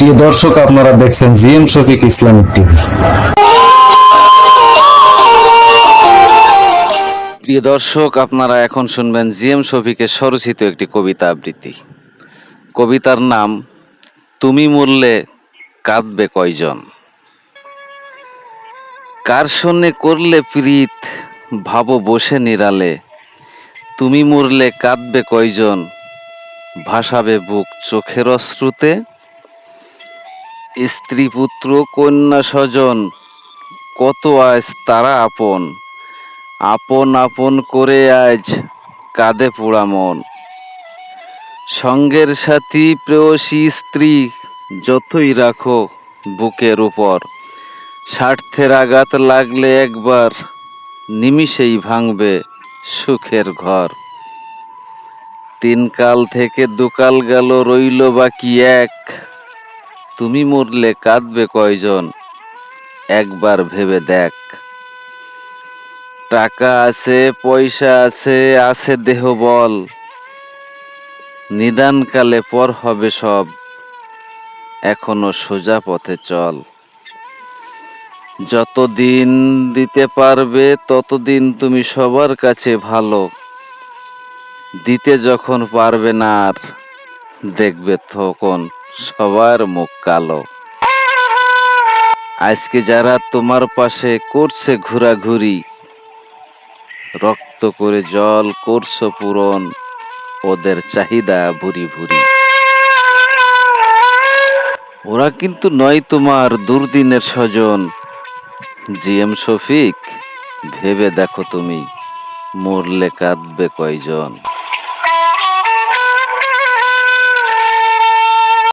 প্রিয় দর্শক, আপনারা দেখছেন জিএম শফিক ইসলামিক টিভি। প্রিয় দর্শক, আপনারা এখন শুনবেন জিএম শফিকের স্বরচিত একটি কবিতা আবৃত্তি। কবিতার নাম, তুমি মরলে কাঁদবে কয়জন? কার সন্নে করলে প্রীত, ভাবো বসে নিরালে। তুমি মরলে কাঁদবে কয়জন? ভাসাবে বুক চোখের অশ্রুতে। স্ত্রী পুত্র কন্যা স্বজন কত আজ তারা আপন। আপন আপন করে আজ কাঁদে পোড়া মন। সঙ্গের সাথী প্রেয়সী স্ত্রী যতই রাখো বুকের উপর। স্বার্থের আঘাত লাগলে একবার নিমিষেই ভাঙবে সুখের ঘর। তিন কাল থেকে দুকাল গেল, রইল বাকি এক। তুমি মরলে কাঁদবে কয়জন? একবার ভেবে দেখ। টাকা আছে, পয়সা আছে আছে দেহ বল। নিদানকালে পর হবে সব। এখনও সোজা পথে চল। যতদিন দিতে পারবে, ততদিন তুমি সবার কাছে ভালো। দিতে যখন পারবে না আর, দেখবে তখন সবার মুখ কালো। আজকে যারা তোমার পাশে করছে ঘোরাঘুরি, রক্ত করে জল করছ পূরণ, ওদের চাহিদা ভুরি ভুরি। ওরা কিন্তু নয় তোমার দুর্দিনের স্বজন। জিএম শফিক, ভেবে দেখো তুমি, মরলে কাঁদবে কয়জন।